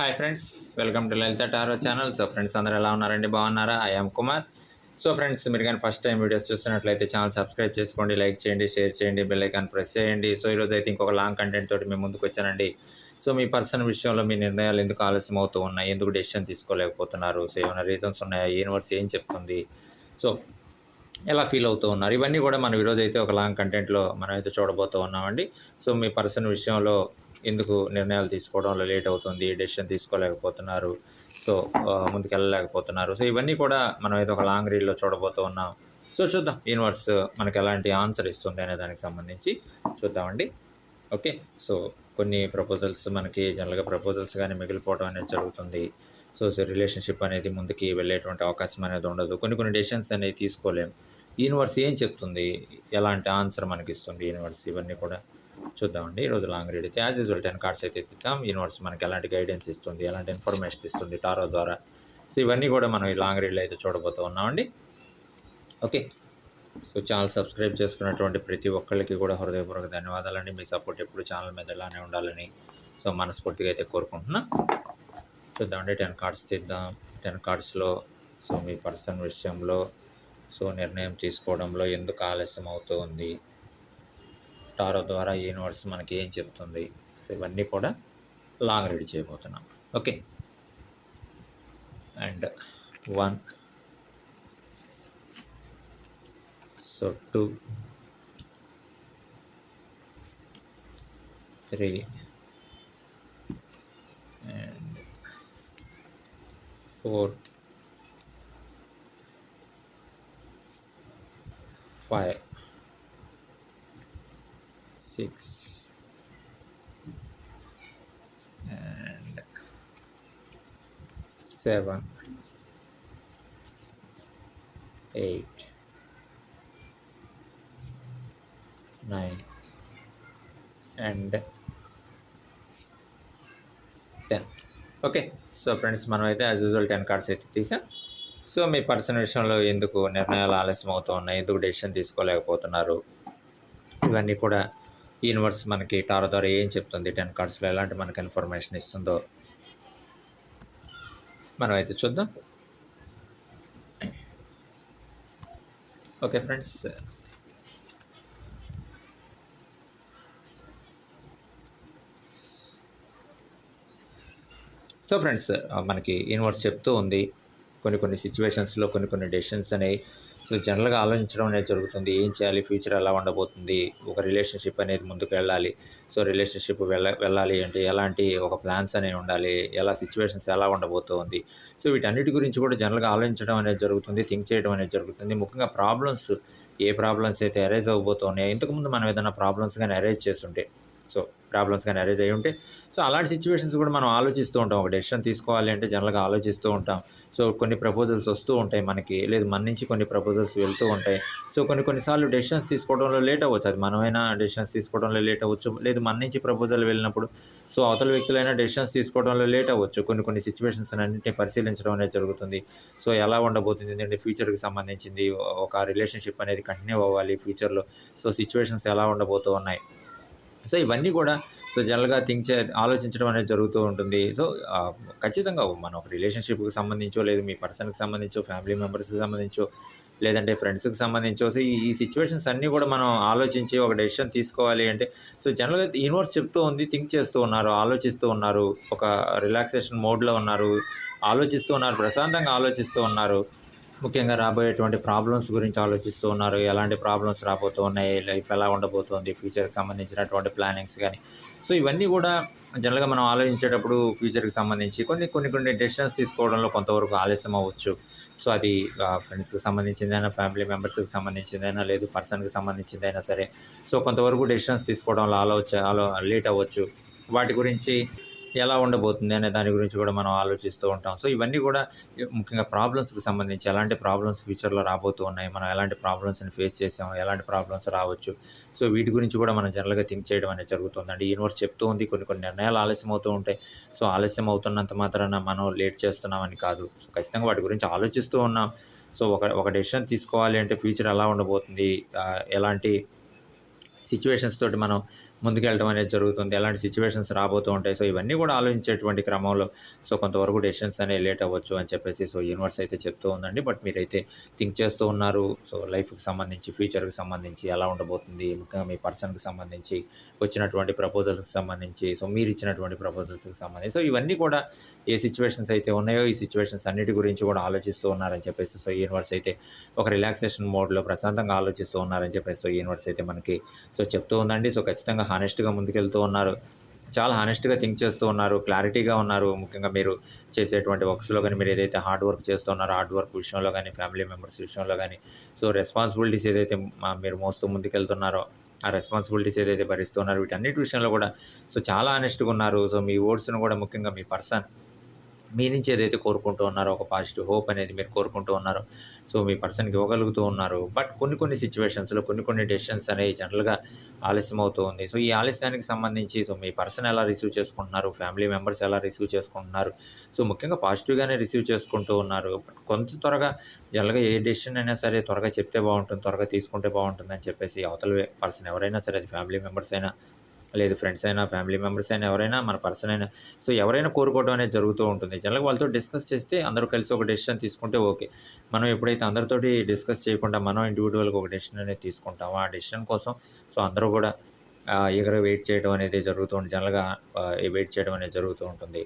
Hi friends welcome to Lalitha tarot channel so friends అందరూ ఎలా ఉన్నారండి? బాగున్నారా? ఐఎమ్ కుమార్ సో ఫ్రెండ్స్ మీరు కానీ ఫస్ట్ టైం వీడియోస్ చూస్తున్నట్లయితే ఛానల్ సబ్స్క్రైబ్ చేసుకోండి లైక్ చేయండి షేర్ చేయండి బెల్ ఐకాన్ ప్రెస్ చేయండి. సో ఈరోజు అయితే ఇంకొక లాంగ్ కంటెంట్ తోటి మేము ముందుకు వచ్చానండి. సో మీ పర్సన్ విషయంలో మీ నిర్ణయాలు ఎందుకు ఆలస్యం అవుతూ ఉన్నాయి? ఎందుకు డెసిషన్ తీసుకోలేకపోతున్నారు? సో ఏమైనా రీజన్స్ ఉన్నాయా? యూనివర్స్ ఏం చెప్తుంది? సో ఎలా ఫీల్ అవుతూ ఉన్నారు? ఇవన్నీ కూడా మనం ఈరోజు అయితే ఒక లాంగ్ కంటెంట్లో మనం అయితే చూడబోతూ ఉన్నామండి. సో మీ పర్సన్ విషయంలో ఎందుకు నిర్ణయాలు తీసుకోవడంలో లేట్ అవుతుంది డెసిషన్ తీసుకోలేకపోతున్నారు సో ముందుకెళ్ళలేకపోతున్నారు. సో ఇవన్నీ కూడా మనం ఏదో ఒక లాంగ్ రీడ్లో చూడబోతూ ఉన్నాం. సో చూద్దాం యూనివర్స్ మనకి ఎలాంటి ఆన్సర్ ఇస్తుంది అనే దానికి సంబంధించి చూద్దామండి. ఓకే సో కొన్ని ప్రపోజల్స్ మనకి జనరల్గా ప్రపోజల్స్ కానీ మిగిలిపోవడం అనేది జరుగుతుంది. సో సో రిలేషన్షిప్ అనేది ముందుకి వెళ్ళేటువంటి అవకాశం అనేది ఉండదు. కొన్ని కొన్ని డెసిషన్స్ అనేవి తీసుకోలేం. యూనివర్స్ ఏం చెప్తుంది? ఎలాంటి ఆన్సర్ మనకి ఇస్తుంది యూనివర్స్ ఇవన్నీ కూడా చూద్దామండి. ఈరోజు లాంగ్ రీడ్ అయితే యాజ్ యూజువల్ టెన్ కార్డ్స్ అయితే ఎత్తిద్దాం. యూనివర్స్ మనకి ఎలాంటి గైడెన్స్ ఇస్తుంది ఎలాంటి ఇన్ఫర్మేషన్ ఇస్తుంది టారో ద్వారా. సో ఇవన్నీ కూడా మనం ఈ లాంగ్ రీడ్లో అయితే చూడబోతూ ఉన్నామండి. ఓకే సో ఛానల్ సబ్స్క్రైబ్ చేసుకున్నటువంటి ప్రతి ఒక్కరికి కూడా హృదయపూర్వక ధన్యవాదాలండి. మీ సపోర్ట్ ఎప్పుడు ఛానల్ మీద ఇలానే ఉండాలని సో మనస్ఫూర్తిగా అయితే కోరుకుంటున్నా. చూద్దామండి టెన్ కార్డ్స్ తీద్దాం. టెన్ కార్డ్స్లో సో మీ పర్సన్ విషయంలో సో నిర్ణయం తీసుకోవడంలో ఎందుకు ఆలస్యం అవుతూ ఉంది టారో ద్వారా యూనివర్స్ మనకి ఏం చెబుతుంది? సో ఇవన్నీ కూడా లాంగ్ రీడ్ చేయబోతున్నాం. Okay and one so two three and four five 6 and 7 8 9 and 10 okay so friends మనమైతే అయితే యాజ్ యూజువల్ టెన్ కార్డ్స్ అయితే తీసాం. సో మీ పర్సన్ విషయంలో ఎందుకు నిర్ణయాలు ఆలస్యం అవుతూ ఉన్నాయి ఎందుకు డెసిషన్ తీసుకోలేకపోతున్నారు? ఇవన్నీ కూడా యూనివర్స్ మనకి టారో ద్వారా ఏం చెప్తుంది? టెన్ కార్డ్స్లో ఎలాంటి మనకి ఇన్ఫర్మేషన్ ఇస్తుందో మనం అయితే చూద్దాం. Okay friends. సో ఫ్రెండ్స్ మనకి యూనివర్స్ చెప్తూ ఉంది. కొన్ని కొన్ని సిచ్యువేషన్స్లో కొన్ని కొన్ని డెసిషన్స్ అనేవి సో జనరల్గా ఆలోచించడం అనేది జరుగుతుంది. ఏం చేయాలి? ఫ్యూచర్ ఎలా ఉండబోతుంది? ఒక రిలేషన్షిప్ అనేది ముందుకు వెళ్ళాలి సో రిలేషన్షిప్ వెళ్ళ వెళ్ళాలి అంటే ఎలాంటి ఒక ప్లాన్స్ అనేవి ఉండాలి? ఎలా సిచ్యువేషన్స్ ఎలా ఉండబోతుంది? సో వీటన్నిటి గురించి కూడా జనరల్గా ఆలోచించడం అనేది జరుగుతుంది. థింక్ చేయడం అనేది జరుగుతుంది. ముఖ్యంగా ప్రాబ్లమ్స్ ఏ ప్రాబ్లమ్స్ అయితే అరైజ్ అవ్వబోతున్నాయో ఇంతకుముందు మనం ఏదైనా ప్రాబ్లమ్స్ కానీ అరైజ్ చేస్తుంటే సో ప్రాబ్లమ్స్ కానీ అరేంజ్ అయ్యి ఉంటే సో అలాంటి సిచ్యువేషన్స్ కూడా మనం ఆలోచిస్తూ ఉంటాం. ఒక డెసిషన్ తీసుకోవాలి అంటే జనరల్గా ఆలోచిస్తూ ఉంటాం. సో కొన్ని ప్రపోజల్స్ వస్తూ ఉంటాయి మనకి. లేదు మన నుంచి కొన్ని ప్రపోజల్స్ వెళ్తూ ఉంటాయి. సో కొన్ని కొన్నిసార్లు డెసిషన్స్ తీసుకోవడంలో లేట్ అవ్వచ్చు. అది మనమైనా డెసిషన్స్ తీసుకోవడంలో లేట్ అవ్వచ్చు. లేదు మన నుంచి ప్రపోజల్ వెళ్ళినప్పుడు సో అవతల వ్యక్తులైనా డెసిషన్స్ తీసుకోవడంలో లేట్ అవ్వచ్చు. కొన్ని కొన్ని సిచ్యువేషన్స్ అన్నింటినీ పరిశీలించడం అనేది జరుగుతుంది. సో ఎలా ఉండబోతుంది? ఎందుకంటే ఫ్యూచర్కి సంబంధించింది ఒక రిలేషన్షిప్ అనేది కంటిన్యూ అవ్వాలి ఫ్యూచర్లో. సో సిచ్యువేషన్స్ ఎలా ఉండబోతూ ఉన్నాయి? సో ఇవన్నీ కూడా సో జనరల్గా థింక్ చే ఆలోచించడం అనేది జరుగుతూ ఉంటుంది. సో ఖచ్చితంగా మన ఒక రిలేషన్షిప్కి సంబంధించో లేదు మీ పర్సన్కి సంబంధించో ఫ్యామిలీ మెంబర్స్కి సంబంధించో లేదంటే ఫ్రెండ్స్కి సంబంధించో సో ఈ ఈ సిచ్యువేషన్స్ అన్నీ కూడా మనం ఆలోచించి ఒక డెసిషన్ తీసుకోవాలి అంటే సో జనరల్గా యూనివర్స్ చెప్తూ ఉంది థింక్ చేస్తూ ఉన్నారు ఆలోచిస్తూ ఉన్నారు ఒక రిలాక్సేషన్ మోడ్లో ఉన్నారు ఆలోచిస్తూ ఉన్నారు ప్రశాంతంగా ఆలోచిస్తూ ఉన్నారు. ముఖ్యంగా రాబోయేటువంటి ప్రాబ్లమ్స్ గురించి ఆలోచిస్తూ ఉన్నారు ఎలాంటి ప్రాబ్లమ్స్ రాబోతూ ఉన్నాయి లైఫ్ ఎలా ఉండబోతోంది ఫ్యూచర్కి సంబంధించినటువంటి ప్లానింగ్స్ కానీ సో ఇవన్నీ కూడా జనరల్గా మనం ఆలోచించేటప్పుడు ఫ్యూచర్కి సంబంధించి కొన్ని కొన్ని కొన్ని డెసిషన్స్ తీసుకోవడంలో కొంతవరకు ఆలస్యం అవ్వచ్చు. సో అది ఫ్రెండ్స్కి సంబంధించిందైనా ఫ్యామిలీ మెంబర్స్కి సంబంధించిందైనా లేదు పర్సన్కి సంబంధించిందైనా సరే. సో కొంతవరకు డెసిషన్స్ తీసుకోవడంలో ఆలోచ ఆలో లేట్ అవ్వచ్చు. వాటి గురించి ఎలా ఉండబోతుంది అనే దాని గురించి కూడా మనం ఆలోచిస్తూ ఉంటాం. సో ఇవన్నీ కూడా ముఖ్యంగా ప్రాబ్లమ్స్కి సంబంధించి ఎలాంటి ప్రాబ్లమ్స్ ఫ్యూచర్లో రాబోతూ ఉన్నాయి మనం ఎలాంటి ప్రాబ్లమ్స్ని ఫేస్ చేసాము ఎలాంటి ప్రాబ్లమ్స్ రావచ్చు. సో వీటి గురించి కూడా మనం జనరల్గా థింక్ చేయడం అనేది జరుగుతుందండి. యూనివర్స్ చెప్తూ ఉంది కొన్ని కొన్ని నిర్ణయాలు ఆలస్యం అవుతూ ఉంటాయి. సో ఆలస్యం అవుతున్నంత మాత్రాన మనం లేట్ చేస్తున్నామని కాదు. సో ఖచ్చితంగా వాటి గురించి ఆలోచిస్తూ ఉన్నాం. సో ఒక ఒక డెసిషన్ తీసుకోవాలి అంటే ఫ్యూచర్ ఎలా ఉండబోతుంది? ఎలాంటి సిచ్యువేషన్స్ తోటి మనం ముందుకెళ్ళడం అనేది జరుగుతుంది. ఎలాంటి సిచ్యువేషన్స్ రాబోతూ ఉంటాయి. సో ఇవన్నీ కూడా ఆలోచించేటువంటి క్రమంలో సో కొంతవరకు డెసిషన్స్ అనేవి లేట్ అవ్వచ్చు అని చెప్పేసి సో యూనివర్స్ అయితే చెప్తూ ఉందండి. బట్ మీరైతే థింక్ చేస్తూ ఉన్నారు. సో లైఫ్కి సంబంధించి ఫ్యూచర్కి సంబంధించి ఎలా ఉండబోతుంది ముఖ్యంగా మీ పర్సన్కి సంబంధించి వచ్చినటువంటి ప్రపోజల్స్కి సంబంధించి సో మీరు ఇచ్చినటువంటి ప్రపోజల్స్కి సంబంధించి. సో ఇవన్నీ కూడా ఏ సిచ్యువేషన్స్ అయితే ఉన్నాయో ఈ సిచ్యువేషన్స్ అన్నిటి గురించి కూడా ఆలోచిస్తూ ఉన్నారని చెప్పేసి సో యూనివర్స్ అయితే ఒక రిలాక్సేషన్ మోడ్లో ప్రశాంతంగా ఆలోచిస్తూ ఉన్నారని చెప్పేసి సో యూనివర్స్ అయితే మనకి సో చెప్తూ ఉందండి. సో ఖచ్చితంగా హానెస్ట్గా ముందుకెళ్తూ ఉన్నారు. చాలా హానెస్ట్గా థింక్ చేస్తూ ఉన్నారు. క్లారిటీగా ఉన్నారు. ముఖ్యంగా మీరు చేసేటువంటి వర్క్స్లో కానీ మీరు ఏదైతే హార్డ్ వర్క్ చేస్తున్నారో హార్డ్ వర్క్ విషయంలో కానీ ఫ్యామిలీ మెంబర్స్ విషయంలో కానీ సో రెస్పాన్సిబిలిటీస్ ఏదైతే మీరు మోస్తూ ముందుకెళ్తున్నారో ఆ రెస్పాన్సిబిలిటీస్ ఏదైతే భరిస్తున్నారో వీటన్నిటి విషయంలో కూడా సో చాలా హానెస్ట్గా ఉన్నారు. సో మీ ఓట్స్ను కూడా ముఖ్యంగా మీ పర్సన్ మీ నుంచి ఏదైతే కోరుకుంటూ ఉన్నారో ఒక పాజిటివ్ హోప్ అనేది మీరు కోరుకుంటూ ఉన్నారో సో మీ పర్సన్కి ఇవ్వగలుగుతూ ఉన్నారు బట్ కొన్ని కొన్ని సిచ్యువేషన్స్లో కొన్ని కొన్ని డెసిషన్స్ అనేవి జనరల్గా ఆలస్యం అవుతూ ఉంది. సో ఈ ఆలస్యానికి సంబంధించి సో మీ పర్సన్ ఎలా రిసీవ్ చేసుకుంటున్నారు ఫ్యామిలీ మెంబర్స్ ఎలా రిసీవ్ చేసుకుంటున్నారు సో ముఖ్యంగా పాజిటివ్గానే రిసీవ్ చేసుకుంటూ ఉన్నారు. బట్ కొంత త్వరగా జనరల్గా ఏ డెసిషన్ అయినా సరే త్వరగా చెప్తే బాగుంటుంది త్వరగా తీసుకుంటే బాగుంటుంది అని చెప్పేసి అవతల పర్సన్ ఎవరైనా సరే అది ఫ్యామిలీ మెంబర్స్ అయినా లేదు ఫ్రెండ్స్ అయినా ఫ్యామిలీ మెంబర్స్ అయినా ఎవరైనా మన పర్సన్ అయినా. సో ఎవరైనా కోరుకోవడం అనేది జరుగుతూ ఉంటుంది. జనరల్గా వాళ్ళతో డిస్కస్ చేస్తే అందరూ కలిసి ఒక డెసిషన్ తీసుకుంటే ఓకే మనం ఎప్పుడైతే అందరితోటి డిస్కస్ చేయకుండా మనం ఇండివిజువల్గా ఒక డెసిషన్ అనేది తీసుకుంటామో ఆ డెసిషన్ కోసం సో అందరూ కూడా ఎగర వెయిట్ చేయడం అనేది జరుగుతూ ఉంటుంది. జనరల్గా వెయిట్ చేయడం అనేది జరుగుతూ ఉంటుంది.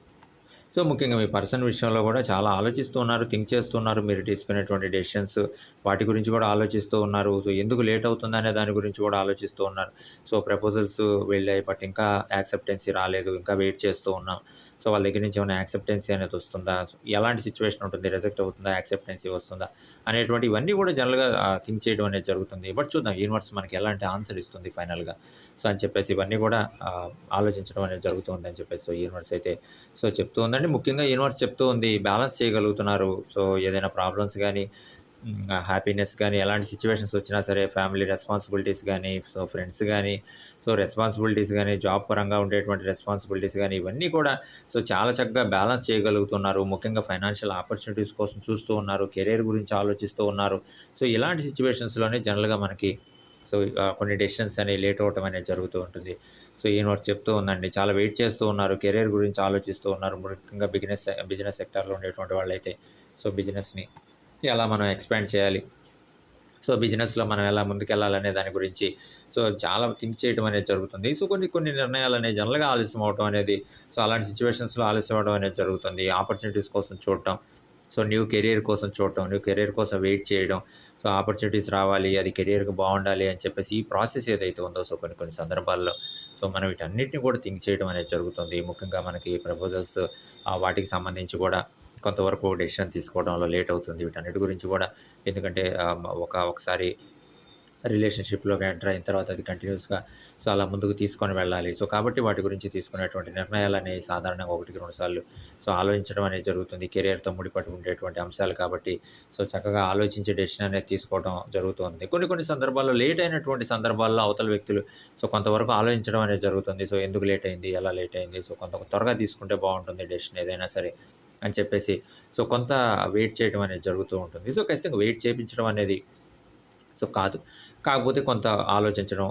సో ముఖ్యంగా మీ పర్సన్ విషయంలో కూడా చాలా ఆలోచిస్తూ ఉన్నారు థింక్ చేస్తున్నారు మీరు తీసుకునేటువంటి డెసిషన్స్ వాటి గురించి కూడా ఆలోచిస్తూ ఉన్నారు. సో ఎందుకు లేట్ అవుతుంది అనే దాని గురించి కూడా ఆలోచిస్తూ ఉన్నారు. సో ప్రపోజల్స్ వెళ్ళాయి బట్ ఇంకా యాక్సెప్టెన్సీ రాలేదు ఇంకా వెయిట్ చేస్తూ ఉన్నాం. సో వాళ్ళ దగ్గర నుంచి ఏమైనా యాక్సెప్టెన్సీ అనేది వస్తుందా? సో ఎలాంటి సిచ్యువేషన్ ఉంటుంది? రిజెక్ట్ అవుతుందా? యాక్సెప్టెన్సీ వస్తుందా అనేటువంటి ఇవన్నీ కూడా జనరల్గా థింక్ చేయడం అనేది జరుగుతుంది. బట్ చూద్దాం యూనివర్స్ మనకి ఎలాంటి ఆన్సర్ ఇస్తుంది ఫైనల్గా సో అని చెప్పేసి ఇవన్నీ కూడా ఆలోచించడం అనేది జరుగుతుంది అని చెప్పేసి సో యూనివర్స్ అయితే సో చెప్తూ ఉందండి. ముఖ్యంగా యూనివర్స్ చెప్తూ ఉంది బ్యాలెన్స్ చేయగలుగుతున్నారు. సో ఏదైనా ప్రాబ్లమ్స్ కానీ హ్యాపీనెస్ కానీ ఎలాంటి సిచ్యువేషన్స్ వచ్చినా సరే ఫ్యామిలీ రెస్పాన్సిబిలిటీస్ కానీ సో ఫ్రెండ్స్ కానీ సో రెస్పాన్సిబిలిటీస్ కానీ జాబ్ పరంగా ఉండేటువంటి రెస్పాన్సిబిలిటీస్ కానీ ఇవన్నీ కూడా సో చాలా చక్కగా బ్యాలెన్స్ చేయగలుగుతున్నారు. ముఖ్యంగా ఫైనాన్షియల్ ఆపర్చునిటీస్ కోసం చూస్తూ ఉన్నారు కెరీర్ గురించి ఆలోచిస్తూ ఉన్నారు. సో ఇలాంటి సిచ్యువేషన్స్లోనే జనరల్గా మనకి సో కొన్ని డెసిషన్స్ అనేవి లేట్ అవ్వటం అనేది జరుగుతూ ఉంటుంది. సో యూనివర్స్ చెప్తూ ఉందండి చాలా వెయిట్ చేస్తూ ఉన్నారు కెరీర్ గురించి ఆలోచిస్తూ ఉన్నారు. ముఖ్యంగా బిజినెస్ బిజినెస్ సెక్టార్లో ఉండేటువంటి వాళ్ళైతే సో బిజినెస్ని ఎలా మనం ఎక్స్పాండ్ చేయాలి? సో బిజినెస్లో మనం ఎలా ముందుకెళ్ళాలనే దాని గురించి. సో చాలా థింక్ చేయడం అనేది జరుగుతుంది. సో కొన్ని కొన్ని నిర్ణయాలు అనేవి జనరల్గా ఆలస్యం అవడం అనేది సో అలాంటి సిచ్యువేషన్స్లో ఆలస్యం అవడం అనేది జరుగుతుంది. ఆపర్చునిటీస్ కోసం చూడటం. సో న్యూ కెరీర్ కోసం చూడటం. న్యూ కెరీర్ కోసం వెయిట్ చేయడం. సో ఆపర్చునిటీస్ రావాలి అది కెరీర్కి బాగుండాలి అని చెప్పేసి ఈ ప్రాసెస్ ఏదైతే ఉందో సో కొన్ని కొన్ని సందర్భాల్లో సో మనం వీటన్నిటిని కూడా థింక్ చేయడం అనేది జరుగుతుంది. ముఖ్యంగా మనకి ప్రపోజల్స్ వాటికి సంబంధించి కూడా. కొంతవరకు డెసిషన్ తీసుకోవడంలో లేట్ అవుతుంది వీటన్నిటి గురించి కూడా. ఎందుకంటే ఒక ఒకసారి రిలేషన్షిప్లోకి ఎంటర్ అయిన తర్వాత అది కంటిన్యూస్గా సో అలా ముందుకు తీసుకొని వెళ్ళాలి. సో కాబట్టి వాటి గురించి తీసుకునేటువంటి నిర్ణయాలు అనేవి సాధారణంగా ఒకటికి రెండు సార్లు సో ఆలోచించడం అనేది జరుగుతుంది. కెరియర్తో ముడిపడి ఉండేటువంటి అంశాలు కాబట్టి సో చక్కగా ఆలోచించే డెసిషన్ అనేది తీసుకోవడం జరుగుతుంది. కొన్ని కొన్ని సందర్భాల్లో లేట్ అయినటువంటి సందర్భాల్లో అవతల వ్యక్తులు సో కొంతవరకు ఆలోచించడం అనేది జరుగుతుంది. సో ఎందుకు లేట్ అయింది? ఎలా లేట్ అయింది? సో కొంత త్వరగా తీసుకుంటే బాగుంటుంది డెసిషన్ ఏదైనా సరే. అని చెప్పేసి. సో కొంత వెయిట్ చేయడం అనేది జరుగుతూ ఉంటుంది. సో ఖచ్చితంగా వెయిట్ చేయించడం అనేది సో కాదు. కాకపోతే కొంత ఆలోచించడం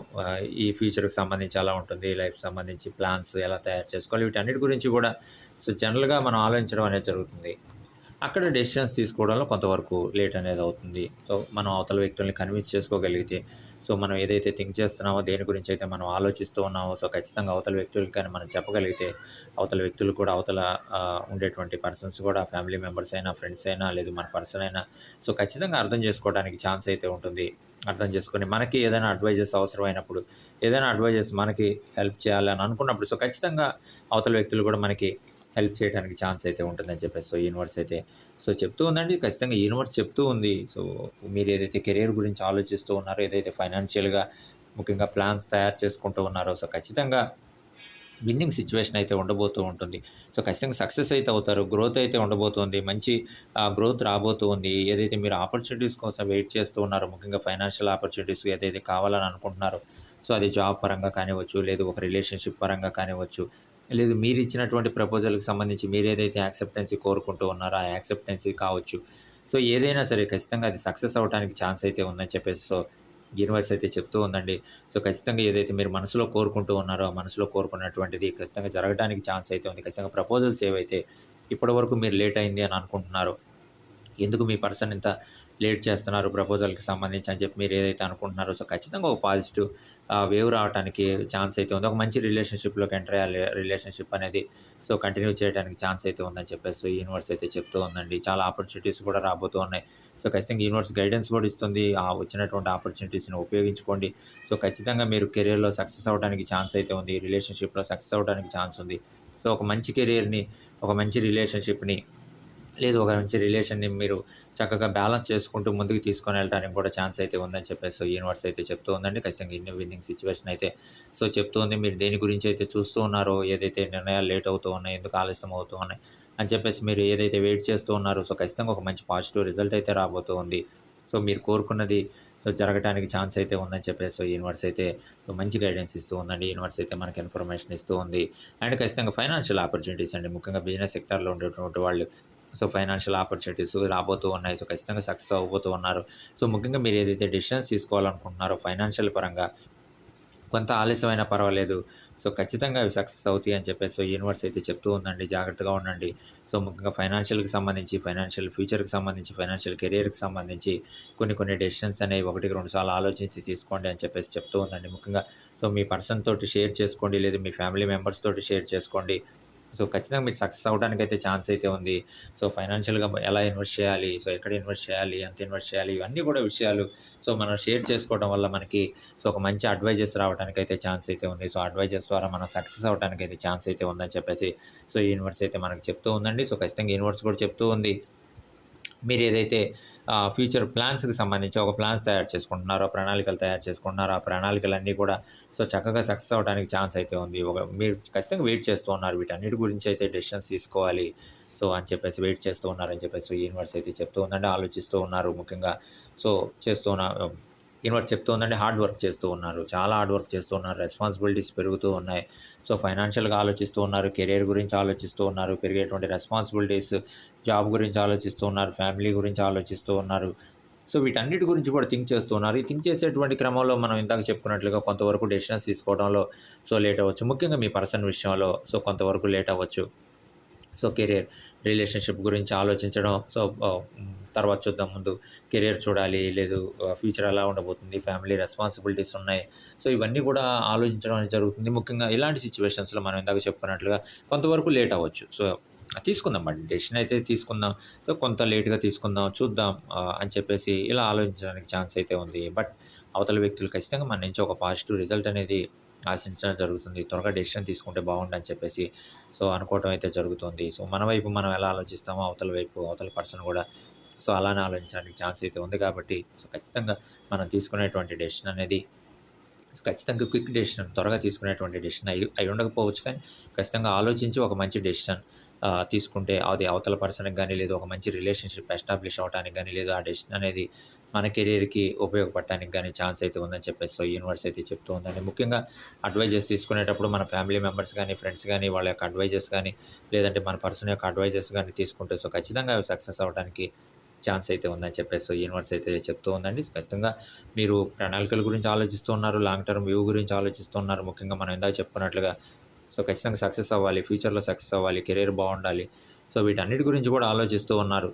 ఈ ఫ్యూచర్కి సంబంధించి ఎలా ఉంటుంది లైఫ్ సంబంధించి ప్లాన్స్ ఎలా తయారు చేసుకోవాలి వీటన్నిటి గురించి కూడా సో జనరల్గా మనం ఆలోచించడం అనేది జరుగుతుంది. అక్కడ డెసిషన్స్ తీసుకోవడంలో కొంతవరకు లేట్ అనేది అవుతుంది. సో మనం అవతల వ్యక్తుల్ని కన్విన్స్ చేసుకోగలిగితే సో మనం ఏదైతే థింక్ చేస్తున్నామో దేని గురించి అయితే మనం ఆలోచిస్తూ ఉన్నామో సో ఖచ్చితంగా అవతల వ్యక్తులకి కానీ మనం చెప్పగలిగితే అవతల వ్యక్తులు కూడా అవతల ఉండేటువంటి పర్సన్స్ కూడా ఫ్యామిలీ మెంబర్స్ అయినా ఫ్రెండ్స్ అయినా లేదు మన పర్సన్ అయినా సో ఖచ్చితంగా అర్థం చేసుకోవడానికి ఛాన్స్ అయితే ఉంటుంది. అర్థం చేసుకొని మనకి ఏదైనా అడ్వైజెస్ అవసరమైనప్పుడు ఏదైనా అడ్వైజెస్ మనకి హెల్ప్ చేయాలని అనుకున్నప్పుడు సో ఖచ్చితంగా అవతల వ్యక్తులు కూడా మనకి హెల్ప్ చేయడానికి ఛాన్స్ అయితే ఉంటుందని చెప్పేసి సో యూనివర్స్ అయితే సో చెప్తూ ఉందండి. ఖచ్చితంగా యూనివర్స్ చెప్తూ ఉంది. సో మీరు ఏదైతే కెరీర్ గురించి ఆలోచిస్తూ ఉన్నారో ఏదైతే ఫైనాన్షియల్గా ముఖ్యంగా ప్లాన్స్ తయారు చేసుకుంటూ ఉన్నారో సో ఖచ్చితంగా విన్నింగ్ సిచ్యువేషన్ అయితే ఉండబోతూ ఉంటుంది. సో ఖచ్చితంగా సక్సెస్ అయితే అవుతారు. గ్రోత్ అయితే ఉండబోతుంది. మంచి గ్రోత్ రాబోతూ ఉంది. ఏదైతే మీరు ఆపర్చునిటీస్ కోసం వెయిట్ చేస్తూ ఉన్నారో ముఖ్యంగా ఫైనాన్షియల్ ఆపర్చునిటీస్ ఏదైతే కావాలని అనుకుంటున్నారో సో అది జాబ్ పరంగా కానివ్వచ్చు లేదు ఒక రిలేషన్షిప్ పరంగా కానివ్వచ్చు లేదు మీరు ఇచ్చినటువంటి ప్రపోజల్కి సంబంధించి మీరు ఏదైతే యాక్సెప్టెన్సీ కోరుకుంటూ ఉన్నారో ఆ యాక్సెప్టెన్సీ కావచ్చు. సో ఏదైనా సరే ఖచ్చితంగా అది సక్సెస్ అవడానికి ఛాన్స్ అయితే ఉందని చెప్పేసి సో యూనివర్స్ అయితే చెప్తూ ఉందండి. సో ఖచ్చితంగా ఏదైతే మీరు మనసులో కోరుకుంటూ ఉన్నారో ఆ మనసులో కోరుకున్నటువంటిది ఖచ్చితంగా జరగడానికి ఛాన్స్ అయితే ఉంది. ఖచ్చితంగా ప్రపోజల్స్ ఏవైతే ఇప్పటివరకు మీరు లేట్ అయింది అని అనుకుంటున్నారో ఎందుకు మీ పర్సన్ ఇంత లేట్ చేస్తున్నారు ప్రపోజల్కి సంబంధించి అని చెప్పి మీరు ఏదైతే అనుకుంటున్నారో సో ఖచ్చితంగా ఒక పాజిటివ్ వేవ్ రావడానికి ఛాన్స్ అయితే ఉంది. ఒక మంచి రిలేషన్షిప్లోకి ఎంటర్ అయ్యాలి. రిలేషన్షిప్ అనేది సో కంటిన్యూ చేయడానికి ఛాన్స్ అయితే ఉందని చెప్పేసి యూనివర్స్ అయితే చెప్తూ ఉందండి. చాలా ఆపర్చునిటీస్ కూడా రాబోతూ ఉన్నాయి. సో ఖచ్చితంగా యూనివర్స్ గైడెన్స్ కూడా ఇస్తుంది. ఆ వచ్చినటువంటి ఆపర్చునిటీస్ని ఉపయోగించుకోండి. సో ఖచ్చితంగా మీరు కెరీర్లో సక్సెస్ అవ్వడానికి ఛాన్స్ అయితే ఉంది. రిలేషన్షిప్లో సక్సెస్ అవ్వడానికి ఛాన్స్ ఉంది. సో ఒక మంచి కెరీర్ని ఒక మంచి రిలేషన్షిప్ని లేదు ఒక మంచి రిలేషన్ని మీరు చక్కగా బ్యాలెన్స్ చేసుకుంటూ ముందుకు తీసుకొని వెళ్ళడానికి కూడా ఛాన్స్ అయితే ఉందని చెప్పేసి యూనివర్స్ అయితే చెప్తూ ఉందండి. ఖచ్చితంగా ఇన్ని విన్నింగ్ సిచ్యువేషన్ అయితే. సో చెప్తూ ఉంది మీరు దేని గురించి అయితే చూస్తూ ఉన్నారో ఏదైతే నిర్ణయాలు లేట్ అవుతూ ఉన్నాయి ఎందుకు ఆలస్యం అవుతూ ఉన్నాయి అని చెప్పేసి మీరు ఏదైతే వెయిట్ చేస్తూ ఉన్నారో సో ఖచ్చితంగా ఒక మంచి పాజిటివ్ రిజల్ట్ అయితే రాబోతూ ఉంది. సో మీరు కోరుకున్నది సో జరగడానికి ఛాన్స్ అయితే ఉందని చెప్పేసి సో యూనివర్స్ అయితే సో మంచి గైడెన్స్ ఇస్తూ ఉందండి. యూనివర్స్ అయితే మనకి ఇన్ఫర్మేషన్ ఇస్తూ ఉంది. అండ్ ఖచ్చితంగా ఫైనాన్షియల్ ఆపర్చునిటీస్ అండి. ముఖ్యంగా బిజినెస్ సెక్టర్లో ఉండేటువంటి వాళ్ళు సో ఫైనాన్షియల్ ఆపర్చునిటీస్ రాబోతూ ఉన్నాయి. సో ఖచ్చితంగా సక్సెస్ అవ్వబోతూ ఉన్నారు. సో ముఖ్యంగా మీరు ఏదైతే డెసిషన్స్ తీసుకోవాలనుకుంటున్నారో ఫైనాన్షియల్ పరంగా కొంత ఆలస్యమైనా పర్వాలేదు. సో ఖచ్చితంగా అవి సక్సెస్ అవుతాయి అని చెప్పేసి సో యూనివర్స్ అయితే చెప్తూ ఉందండి. జాగ్రత్తగా ఉండండి. సో ముఖ్యంగా ఫైనాన్షియల్కి సంబంధించి ఫైనాన్షియల్ ఫ్యూచర్కి సంబంధించి ఫైనాన్షియల్ కెరియర్కి సంబంధించి కొన్ని కొన్ని డెసిషన్స్ అనేవి ఒకటికి రెండు సార్లు ఆలోచించి తీసుకోండి అని చెప్పేసి చెప్తూ ఉందండి. ముఖ్యంగా సో మీ పర్సన్ తోటి షేర్ చేసుకోండి. లేదు మీ ఫ్యామిలీ మెంబర్స్ తోటి షేర్ చేసుకోండి. సో ఖచ్చితంగా మీకు సక్సెస్ అవ్వడానికి అయితే ఛాన్స్ అయితే ఉంది. సో ఫైనాన్షియల్గా ఎలా ఇన్వెస్ట్ చేయాలి? సో ఎక్కడ ఇన్వెస్ట్ చేయాలి? ఎంత ఇన్వెస్ట్ చేయాలి? ఇవన్నీ కూడా విషయాలు సో మనం షేర్ చేసుకోవడం వల్ల మనకి సో ఒక మంచి అడ్వైజెస్ రావడానికి అయితే ఛాన్స్ అయితే ఉంది. సో అడ్వైజెస్ ద్వారా మనం సక్సెస్ అవడానికి అయితే ఛాన్స్ అయితే ఉందని చెప్పేసి సో యూనివర్స్ అయితే మనకు చెప్తూ ఉందండి. సో ఖచ్చితంగా యూనివర్స్ కూడా చెప్తూ ఉంది. మీరు ఏదైతే ఫ్యూచర్ ప్లాన్స్కి సంబంధించి ఒక ప్లాన్స్ తయారు చేసుకుంటున్నారో ప్రణాళికలు తయారు చేసుకుంటున్నారో ఆ ప్రణాళికలన్నీ కూడా సో చక్కగా సక్సెస్ అవ్వడానికి ఛాన్స్ అయితే ఉంది. ఒక మీరు ఖచ్చితంగా వెయిట్ చేస్తూ ఉన్నారు. వీటన్నిటి గురించి అయితే డెసిషన్స్ తీసుకోవాలి. సో అని చెప్పేసి వెయిట్ చేస్తూ ఉన్నారని చెప్పేసి యూనివర్స్ అయితే చెప్తూ ఉందండి ఆలోచిస్తూ ఉన్నారు ముఖ్యంగా. సో చేస్తూ ఉన్నారు యూనివర్స్ చెప్తూ ఉందండి హార్డ్ వర్క్ చేస్తూ ఉన్నారు. చాలా హార్డ్ వర్క్ చేస్తూ ఉన్నారు. రెస్పాన్సిబిలిటీస్ పెరుగుతూ ఉన్నాయి. సో ఫైనాన్షియల్గా ఆలోచిస్తూ ఉన్నారు. కెరీర్ గురించి ఆలోచిస్తూ ఉన్నారు. పెరిగేటువంటి రెస్పాన్సిబిలిటీస్ జాబ్ గురించి ఆలోచిస్తూ ఉన్నారు. ఫ్యామిలీ గురించి ఆలోచిస్తూ ఉన్నారు. సో వీటన్నిటి గురించి కూడా థింక్ చేస్తూ ఉన్నారు. ఈ థింక్ చేసేటువంటి క్రమంలో మనం ఇందాక చెప్పుకున్నట్లుగా కొంతవరకు డెసిషన్స్ తీసుకోవడంలో సో లేట్ అవ్వచ్చు. ముఖ్యంగా మీ పర్సన్ విషయంలో సో కొంతవరకు లేట్ అవ్వచ్చు. సో కెరియర్ రిలేషన్షిప్ గురించి ఆలోచించడం. సో తర్వాత చూద్దాం ముందు కెరియర్ చూడాలి లేదు ఫ్యూచర్ ఎలా ఉండబోతుంది ఫ్యామిలీ రెస్పాన్సిబిలిటీస్ ఉన్నాయి. సో ఇవన్నీ కూడా ఆలోచించడం అనేది జరుగుతుంది. ముఖ్యంగా ఇలాంటి సిచ్యువేషన్స్లో మనం ఇందాక చెప్పుకున్నట్లుగా కొంతవరకు లేట్ అవ్వచ్చు. సో తీసుకుందాం మరి డెసిషన్ అయితే తీసుకుందాం. సో కొంత లేట్గా తీసుకుందాం చూద్దాం అని చెప్పేసి ఇలా ఆలోచించడానికి ఛాన్స్ అయితే ఉంది. బట్ అవతల వ్యక్తులు ఖచ్చితంగా మన నుంచి ఒక పాజిటివ్ రిజల్ట్ అనేది ఆశించడం జరుగుతుంది. త్వరగా డెసిషన్ తీసుకుంటే బాగుండని చెప్పేసి సో అనుకోవటం అయితే జరుగుతుంది. సో మన వైపు మనం ఎలా ఆలోచిస్తామో అవతల వైపు అవతల పర్సన్ కూడా సో అలానే ఆలోచించడానికి ఛాన్స్ అయితే ఉంది కాబట్టి సో ఖచ్చితంగా మనం తీసుకునేటువంటి డెసిషన్ అనేది ఖచ్చితంగా క్విక్ డెసిషన్ త్వరగా తీసుకునేటువంటి డెసిషన్ అయి అయి ఉండకపోవచ్చు కానీ ఖచ్చితంగా ఆలోచించి ఒక మంచి డెసిషన్ తీసుకుంటే అది అవతల పర్సన్కి కానీ లేదు ఒక మంచి రిలేషన్షిప్ ఎస్టాబ్లిష్ అవడానికి కానీ లేదు ఆ డెసిషన్ అనేది మన కెరీర్కి ఉపయోగపడటానికి కానీ ఛాన్స్ అయితే ఉందని చెప్పేసి సో యూనివర్స్ అయితే చెప్తూ ఉందండి. ముఖ్యంగా అడ్వైజెస్ తీసుకునేటప్పుడు మన ఫ్యామిలీ మెంబర్స్ కానీ ఫ్రెండ్స్ కానీ వాళ్ళ యొక్క అడ్వైజెస్ కానీ లేదంటే మన పర్సన్ యొక్క అడ్వైజెస్ కానీ తీసుకుంటే సో ఖచ్చితంగా సక్సెస్ అవ్వడానికి ఛాన్స్ అయితే ఉందని చెప్పేసి సో యూనివర్స్ అయితే చెప్తూ ఉందండి. ఖచ్చితంగా మీరు ప్రణాళికల గురించి ఆలోచిస్తూ ఉన్నారు లాంగ్ టర్మ్ వ్యూ గురించి ఆలోచిస్తూ ఉన్నారు. ముఖ్యంగా మనం ఇందాక చెప్పుకున్నట్లుగా సో ఖచ్చితంగా సక్సెస్ అవ్వాలి ఫ్యూచర్లో సక్సెస్ అవ్వాలి కెరీర్ బాగుండాలి. సో వీటన్నిటి గురించి కూడా ఆలోచిస్తూ ఉన్నారు.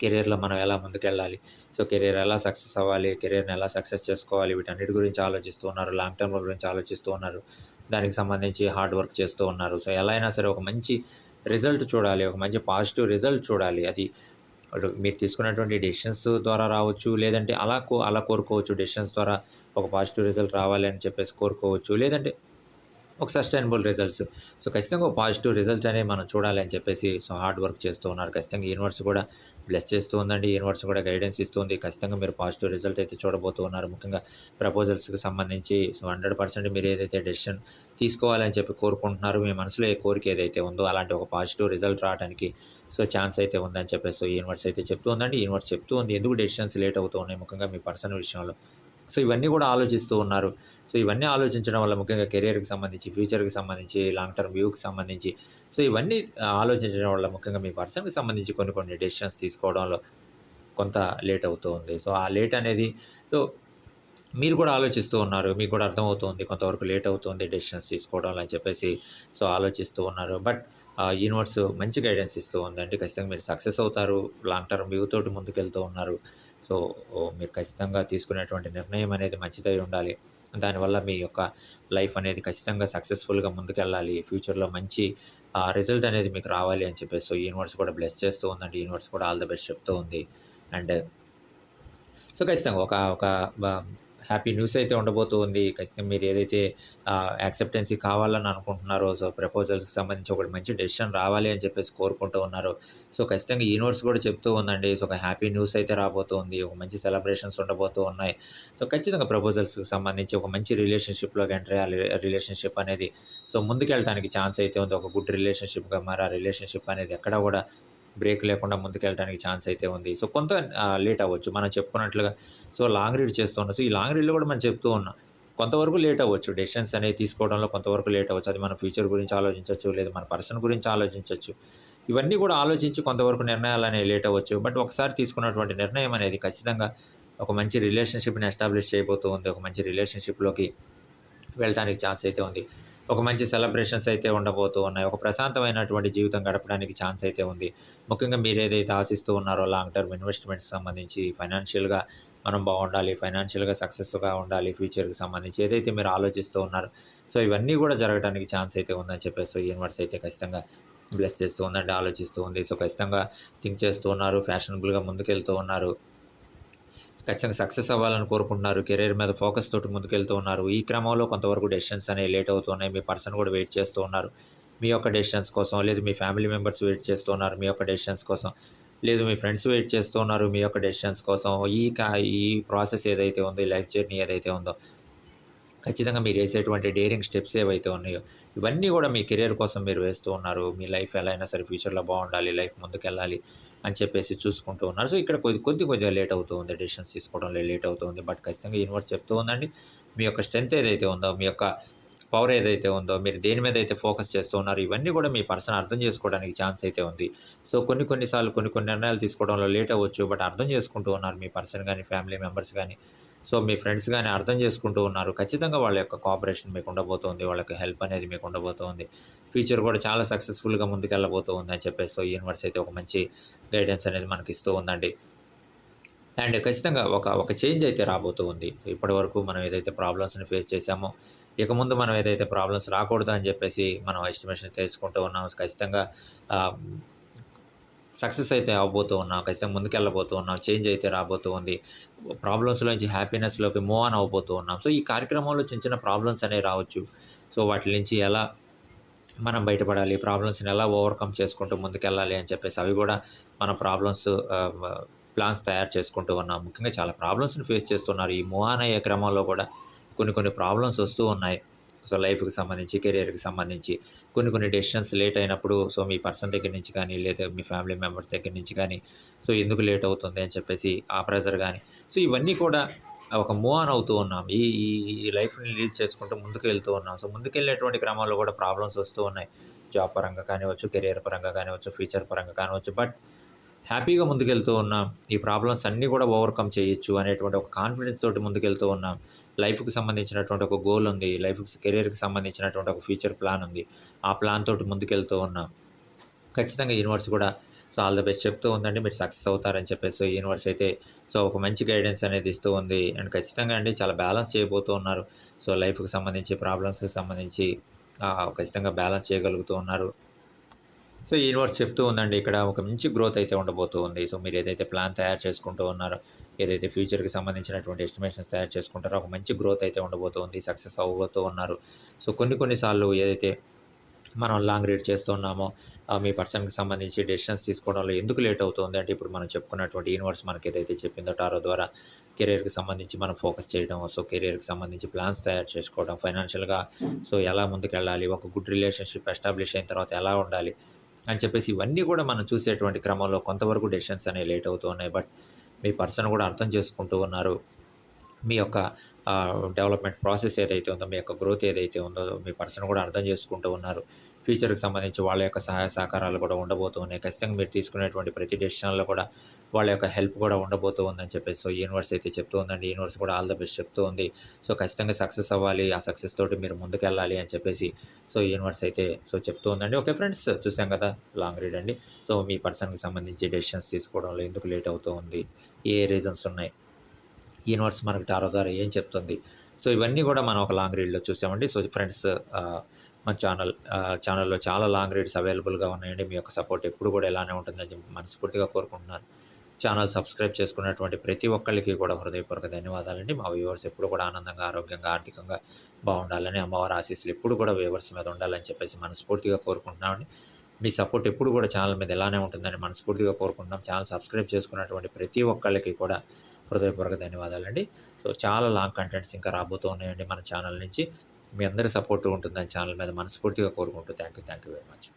కెరీర్లో మనం ఎలా ముందుకెళ్ళాలి? సో కెరీర్ ఎలా సక్సెస్ అవ్వాలి? కెరీర్ని ఎలా సక్సెస్ చేసుకోవాలి? వీటన్నిటి గురించి ఆలోచిస్తూ ఉన్నారు. లాంగ్ టర్మ్ గురించి ఆలోచిస్తూ ఉన్నారు. దానికి సంబంధించి హార్డ్ వర్క్ చేస్తూ ఉన్నారు. సో ఎలా అయినా సరే ఒక మంచి రిజల్ట్ చూడాలి. ఒక మంచి పాజిటివ్ రిజల్ట్ చూడాలి. అది మీరు తీసుకున్నటువంటి డెసిషన్స్ ద్వారా రావచ్చు లేదంటే అలా కో అలా కోరుకోవచ్చు. డెసిషన్స్ ద్వారా ఒక పాజిటివ్ రిజల్ట్ రావాలి అని చెప్పేసి కోరుకోవచ్చు. లేదంటే ఒక సస్టైనబుల్ రిజల్ట్స్ సో ఖచ్చితంగా ఒక పాజిటివ్ రిజల్ట్ అనేది మనం చూడాలి అని చెప్పేసి సో హార్డ్ వర్క్ చేస్తూ ఉన్నారు. ఖచ్చితంగా యూనివర్స్ కూడా బ్లెస్ చేస్తూ ఉందండి. యూనివర్స్ కూడా గైడెన్స్ ఇస్తుంది. ఖచ్చితంగా మీరు పాజిటివ్ రిజల్ట్ అయితే చూడబోతూ ఉన్నారు. ముఖ్యంగా ప్రపోజల్స్కి సంబంధించి సో హండ్రెడ్ పర్సెంట్ మీరు ఏదైతే డెసిషన్ తీసుకోవాలని చెప్పి కోరుకుంటున్నారో మీ మనసులో ఏ కోరిక ఏదైతే ఉందో అలాంటి ఒక పాజిటివ్ రిజల్ట్ రావడానికి సో ఛాన్స్ అయితే ఉందని చెప్పేసి సో యూనివర్స్ అయితే చెప్తూ ఉందండి. యూనివర్స్ చెప్తూ ఉంది. ఎందుకు డెసిషన్స్ లేట్ అవుతూ ఉన్నాయి? ముఖ్యంగా మీ పర్సన్ విషయంలో. సో ఇవన్నీ కూడా ఆలోచిస్తూ ఉన్నారు. సో ఇవన్నీ ఆలోచించడం వల్ల ముఖ్యంగా కెరియర్కి సంబంధించి ఫ్యూచర్కి సంబంధించి లాంగ్ టర్మ్ వ్యూకి సంబంధించి సో ఇవన్నీ ఆలోచించడం వల్ల ముఖ్యంగా మీ పర్సన్కి సంబంధించి కొన్ని కొన్ని డెసిషన్స్ తీసుకోవడంలో కొంత లేట్ అవుతూ ఉంది. సో ఆ లేట్ అనేది సో మీరు కూడా ఆలోచిస్తూ ఉన్నారు. మీకు కూడా అర్థమవుతుంది. కొంతవరకు లేట్ అవుతుంది డెసిషన్స్ తీసుకోవడం అని చెప్పేసి సో ఆలోచిస్తూ ఉన్నారు. బట్ యూనివర్స్ మంచి గైడెన్స్ ఇస్తూ ఉందండి. ఖచ్చితంగా మీరు సక్సెస్ అవుతారు. లాంగ్ టర్మ్ వ్యూ తోటి ముందుకెళ్తూ ఉన్నారు. సో మీరు ఖచ్చితంగా తీసుకునేటువంటి నిర్ణయం అనేది మంచిదై ఉండాలి. దానివల్ల మీ యొక్క లైఫ్ అనేది ఖచ్చితంగా సక్సెస్ఫుల్గా ముందుకెళ్ళాలి. ఫ్యూచర్లో మంచి రిజల్ట్ అనేది మీకు రావాలి అని చెప్పేసి సో యూనివర్స్ కూడా బ్లెస్ చేస్తూ ఉందండి. యూనివర్స్ కూడా ఆల్ ద బెస్ట్ చెప్తూ ఉంది. అండ్ సో ఖచ్చితంగా ఒక ఒక హ్యాపీ న్యూస్ అయితే ఉండబోతూ ఉంది. ఖచ్చితంగా మీరు ఏదైతే యాక్సెప్టెన్సీ కావాలని అనుకుంటున్నారో సో ప్రపోజల్స్కి సంబంధించి ఒకటి మంచి డెసిషన్ రావాలి అని చెప్పేసి కోరుకుంటూ ఉన్నారు. సో ఖచ్చితంగా ఈ నోట్స్ కూడా చెప్తూ ఉందండి. సో ఒక హ్యాపీ న్యూస్ అయితే రాబోతుంది ఒక మంచి సెలబ్రేషన్స్ ఉండబోతూ ఉన్నాయి. సో ఖచ్చితంగా ప్రపోజల్స్కి సంబంధించి ఒక మంచి రిలేషన్షిప్లోకి ఎంటర్ అయ్యాలి. రిలేషన్షిప్ అనేది సో ముందుకెళ్ళడానికి ఛాన్స్ అయితే ఉంది. ఒక గుడ్ రిలేషన్షిప్గా మరి ఆ రిలేషన్షిప్ అనేది ఎక్కడ కూడా బ్రేక్ లేకుండా ముందుకెళ్ళడానికి ఛాన్స్ అయితే ఉంది. సో కొంత లేట్ అవ్వచ్చు. మనం చెప్పుకున్నట్లుగా సో లాంగ్ రీడ్ చేస్తూ ఉన్నాం. సో ఈ లాంగ్ రీడ్లో కూడా మనం చెప్తూ ఉన్నాం. కొంతవరకు లేట్ అవ్వచ్చు. డెసిషన్స్ అనేవి తీసుకోవడంలో కొంతవరకు లేట్ అవ్వచ్చు. అది మన ఫ్యూచర్ గురించి ఆలోచించవచ్చు లేదా మన పర్సన్ గురించి ఆలోచించవచ్చు ఇవన్నీ కూడా ఆలోచించి కొంతవరకు నిర్ణయాలు అనేవి లేట్ అవ్వచ్చు. బట్ ఒకసారి తీసుకున్నటువంటి నిర్ణయం అనేది ఖచ్చితంగా ఒక మంచి రిలేషన్షిప్ని ఎస్టాబ్లిష్ చేయబోతూ ఉంది. ఒక మంచి రిలేషన్షిప్లోకి వెళ్ళడానికి ఛాన్స్ అయితే ఉంది. ఒక మంచి సెలబ్రేషన్స్ అయితే ఉండబోతూ ఉన్నాయి. ఒక ప్రశాంతమైనటువంటి జీవితం గడపడానికి ఛాన్స్ అయితే ఉంది. ముఖ్యంగా మీరు ఏదైతే ఆశిస్తూ ఉన్నారో లాంగ్ టర్మ్ ఇన్వెస్ట్మెంట్స్ సంబంధించి ఫైనాన్షియల్గా మనం బాగుండాలి ఫైనాన్షియల్గా సక్సెస్గా ఉండాలి ఫ్యూచర్కి సంబంధించి ఏదైతే మీరు ఆలోచిస్తూ ఉన్నారో. సో ఇవన్నీ కూడా జరగడానికి ఛాన్స్ అయితే ఉందని చెప్పేసి సో యూనివర్స్ అయితే ఖచ్చితంగా బ్లెస్ చేస్తూ ఉందండి ఆలోచిస్తూ ఉంది. సో ఖచ్చితంగా థింక్ చేస్తూ ఉన్నారు ఫ్యాషనబుల్గా ముందుకెళ్తూ ఉన్నారు. ఖచ్చితంగా సక్సెస్ అవ్వాలని కోరుకుంటున్నారు. కెరీర్ మీద ఫోకస్ తోటి ముందుకెళ్తూ ఉన్నారు. ఈ క్రమంలో కొంతవరకు డెసిషన్స్ అనేవి లేట్ అవుతున్నాయి మీ పర్సన్ కూడా వెయిట్ చేస్తూ ఉన్నారు. మీ యొక్క డెసిషన్స్ కోసం లేదు మీ ఫ్యామిలీ మెంబర్స్ వెయిట్ చేస్తూ ఉన్నారు. మీ యొక్క డెసిషన్స్ కోసం లేదు మీ ఫ్రెండ్స్ వెయిట్ చేస్తూ ఉన్నారు. మీ యొక్క డెసిషన్స్ కోసం ఈ కా ఈ ప్రాసెస్ ఏదైతే ఉందో ఈ లైఫ్ జర్నీ ఏదైతే ఉందో ఖచ్చితంగా మీరు వేసేటువంటి డేరింగ్ స్టెప్స్ ఏవైతే ఉన్నాయో ఇవన్నీ కూడా మీ కెరీర్ కోసం మీరు వేస్తూ ఉన్నారు. మీ లైఫ్ ఎలా అయినా సరే ఫ్యూచర్లో బాగుండాలి లైఫ్ ముందుకెళ్ళాలి. అని చెప్పేసి చూసుకుంటూ ఉన్నారు. సో ఇక్కడ కొద్ది కొద్ది కొద్దిగా లేట్ అవుతూ ఉంది. డెసిషన్స్ తీసుకోవడంలో లేట్ అవుతుంది బట్ ఖచ్చితంగా యూనివర్స్ చెప్తూ ఉందండి. మీ యొక్క స్ట్రెంత్ ఏదైతే ఉందో మీ యొక్క పవర్ ఏదైతే ఉందో మీరు దేని మీద అయితే ఫోకస్ చేస్తూ ఉన్నారో ఇవన్నీ కూడా మీ పర్సన్ అర్థం చేసుకోవడానికి ఛాన్స్ అయితే ఉంది. సో కొన్ని కొన్నిసార్లు కొన్ని కొన్ని నిర్ణయాలు తీసుకోవడంలో లేట్ అవ్వచ్చు. బట్ అర్థం చేసుకుంటూ ఉన్నారు మీ పర్సన్ కానీ ఫ్యామిలీ మెంబర్స్ కానీ సో మీ ఫ్రెండ్స్ కానీ అర్థం చేసుకుంటూ ఉన్నారు. ఖచ్చితంగా వాళ్ళ యొక్క కోఆపరేషన్ మీకు ఉండబోతోంది. వాళ్ళకి హెల్ప్ అనేది మీకు ఉండబోతోంది. ఫ్యూచర్ కూడా చాలా సక్సెస్ఫుల్గా ముందుకెళ్ళబోతుంది అని చెప్పేసి సో యూనివర్స్ అయితే ఒక మంచి గైడెన్స్ అనేది మనకి ఇస్తూ ఉందండి. అండ్ ఖచ్చితంగా ఒక ఒక చేంజ్ అయితే రాబోతూ ఉంది ఇప్పటి వరకు మనం ఏదైతే ప్రాబ్లమ్స్ని ఫేస్ చేసామో ఇక ముందు మనం ఏదైతే ప్రాబ్లమ్స్ రాకూడదు అని చెప్పేసి మనం ఎస్టిమేషన్ తెలుసుకుంటూ ఉన్నాం. ఖచ్చితంగా సక్సెస్ అయితే అవ్వబోతూ ఉన్నాం ఖచ్చితంగా ముందుకెళ్ళబోతూ ఉన్నాం చేంజ్ అయితే రాబోతూ ఉంది ప్రాబ్లమ్స్లో నుంచి హ్యాపీనెస్లోకి మూవ్ ఆన్ అవ్వబోతూ ఉన్నాం. సో ఈ కార్యక్రమంలో చిన్న చిన్న ప్రాబ్లమ్స్ అనేవి రావచ్చు. సో వాటి నుంచి ఎలా మనం బయటపడాలి ప్రాబ్లమ్స్ని ఎలా ఓవర్కమ్ చేసుకుంటూ ముందుకెళ్ళాలి అని చెప్పేసి అవి కూడా మన ప్రాబ్లమ్స్ ప్లాన్స్ తయారు చేసుకుంటూ ఉన్నాం. ముఖ్యంగా చాలా ప్రాబ్లమ్స్ని ఫేస్ చేస్తున్నారు. ఈ మూవ్ ఆన్ అయ్యే క్రమంలో కూడా కొన్ని కొన్ని ప్రాబ్లమ్స్ వస్తూ ఉన్నాయి. సో లైఫ్కి సంబంధించి కెరియర్కి సంబంధించి కొన్ని కొన్ని డెసిషన్స్ లేట్ అయినప్పుడు సో మీ పర్సన్ దగ్గర నుంచి కానీ లేదా మీ ఫ్యామిలీ మెంబర్స్ దగ్గర నుంచి కానీ సో ఎందుకు లేట్ అవుతుంది అని చెప్పేసి ఆ ప్రెజర్ కానీ సో ఇవన్నీ కూడా ఒక మూవ్ ఆన్ అవుతూ ఉన్నాం. ఈ ఈ- లైఫ్ని లీడ్ చేసుకుంటూ ముందుకు వెళ్తూ ఉన్నాం. సో ముందుకెళ్ళేటువంటి క్రమంలో కూడా ప్రాబ్లమ్స్ వస్తూ ఉన్నాయి. జాబ్ పరంగా కానివచ్చు కెరియర్ పరంగా కానివచ్చు ఫ్యూచర్ పరంగా కానివచ్చు బట్ హ్యాపీగా ముందుకెళ్తూ ఉన్నాం. ఈ ప్రాబ్లమ్స్ అన్నీ కూడా ఓవర్కమ్ చేయొచ్చు అనేటువంటి ఒక కాన్ఫిడెన్స్ తోటి ముందుకెళ్తూ ఉన్నాం. లైఫ్కి సంబంధించినటువంటి ఒక గోల్ ఉంది. లైఫ్ కెరీర్కి సంబంధించినటువంటి ఒక ఫ్యూచర్ ప్లాన్ ఉంది. ఆ ప్లాన్ తోటి ముందుకెళ్తూ ఉన్నాం ఖచ్చితంగా యూనివర్స్ కూడా సో ఆల్ ద బెస్ట్ చెప్తూ ఉందండి. మీరు సక్సెస్ అవుతారని చెప్పేసి సో యూనివర్స్ అయితే సో ఒక మంచి గైడెన్స్ అనేది ఇస్తూ ఉంది. అండ్ ఖచ్చితంగా అండి చాలా బ్యాలెన్స్ చేయబోతూ ఉన్నారు. సో లైఫ్కి సంబంధించి ప్రాబ్లమ్స్కి సంబంధించి ఖచ్చితంగా బ్యాలెన్స్ చేయగలుగుతూ ఉన్నారు. సో యూనివర్స్ చెప్తూ ఉందండి. ఇక్కడ ఒక మంచి గ్రోత్ అయితే ఉండబోతూ ఉంది. సో మీరు ఏదైతే ప్లాన్ తయారు చేసుకుంటూ ఉన్నారో ఏదైతే ఫ్యూచర్కి సంబంధించినటువంటి ఎస్టిమేషన్స్ తయారు చేసుకుంటారో ఒక మంచి గ్రోత్ అయితే ఉండబోతుంది సక్సెస్ అవ్వబోతూ ఉన్నారు. సో కొన్ని కొన్నిసార్లు ఏదైతే మనం లాంగ్ రీడ్ చేస్తున్నామో మీ పర్సన్కి సంబంధించి డెసిషన్స్ తీసుకోవడంలో ఎందుకు లేట్ అవుతుంది? అంటే ఇప్పుడు మనం చెప్పుకున్నటువంటి యూనివర్స్ మనకి ఏదైతే చెప్పిందో టారో ద్వారా కెరీర్కి సంబంధించి మనం ఫోకస్ చేయడం సో కెరీర్కి సంబంధించి ప్లాన్స్ తయారు చేసుకోవడం ఫైనాన్షియల్గా సో ఎలా ముందుకెళ్ళాలి? ఒక గుడ్ రిలేషన్షిప్ ఎస్టాబ్లిష్ అయిన తర్వాత ఎలా ఉండాలి? అని చెప్పేసి ఇవన్నీ కూడా మనం చూసేటువంటి క్రమంలో కొంతవరకు డెసిషన్స్ అనేవి లేట్ అవుతూ ఉన్నాయి. బట్ మీ పర్సన్ కూడా అర్థం చేసుకుంటూ ఉన్నారు. మీ యొక్క డెవలప్మెంట్ ప్రాసెస్ ఏదైతే ఉందో మీ యొక్క గ్రోత్ ఏదైతే ఉందో మీ పర్సన్ కూడా అర్థం చేసుకుంటూ ఉన్నారు. ఫ్యూచర్కి సంబంధించి వాళ్ళ యొక్క సహాయ సహకారాలు కూడా ఉండబోతూ ఉన్నాయి. ఖచ్చితంగా మీరు తీసుకునేటువంటి ప్రతి డెసిషన్లో కూడా వాళ్ళ యొక్క హెల్ప్ కూడా ఉండబోతూ ఉందని చెప్పేసి సో యూనివర్స్ అయితే చెప్తూ ఉందండి. యూనివర్స్ కూడా ఆల్ ద బెస్ట్ చెప్తూ ఉంది. సో ఖచ్చితంగా సక్సెస్ అవ్వాలి. ఆ సక్సెస్ తోటి మీరు ముందుకెళ్ళాలి అని చెప్పేసి సో యూనివర్స్ అయితే సో చెప్తూ ఉందండి. ఓకే ఫ్రెండ్స్ చూసాం కదా లాంగ్ రీడ్ అండి. సో మీ పర్సన్కి సంబంధించి డెసిషన్స్ తీసుకోవడంలో ఎందుకు లేట్ అవుతూ ఉంది? ఏ రీజన్స్ ఉన్నాయి? యూనివర్స్ మనకి టారో ద్వారా ఏం చెప్తుంది? సో ఇవన్నీ కూడా మనం ఒక లాంగ్ రీడ్లో చూసామండి. సో ఫ్రెండ్స్ మన ఛానల్ ఛానల్లో చాలా లాంగ్ రీడ్స్ అవైలబుల్గా ఉన్నాయండి. మీ యొక్క సపోర్ట్ ఎప్పుడు కూడా ఇలానే ఉంటుందని మనస్ఫూర్తిగా కోరుకుంటున్నాను. ఛానల్ సబ్స్క్రైబ్ చేసుకున్నటువంటి ప్రతి ఒక్కరికి కూడా హృదయపూర్వక ధన్యవాదాలండి. మా వ్యూవర్స్ ఎప్పుడు కూడా ఆనందంగా ఆరోగ్యంగా ఆర్థికంగా బాగుండాలని అమ్మవారి ఆశీస్సులు ఎప్పుడు కూడా వ్యూవర్స్ మీద ఉండాలని చెప్పేసి మనస్ఫూర్తిగా కోరుకుంటున్నామండి. మీ సపోర్ట్ ఎప్పుడు కూడా ఛానల్ మీద ఎలానే ఉంటుందని మనస్ఫూర్తిగా కోరుకుంటున్నాం. ఛానల్ సబ్స్క్రైబ్ చేసుకున్నటువంటి ప్రతి ఒక్కళ్ళకి కూడా హృదయపూర్వక ధన్యవాదాలండి. సో చాలా లాంగ్ కంటెంట్స్ ఇంకా రాబోతూ ఉన్నాయండి మన ఛానల్ నుంచి. మీ అందరి సపోర్ట్ ఉంటుందని ఛానల్ మీద మనస్ఫూర్తిగా కోరుకుంటూ thank you thank you very much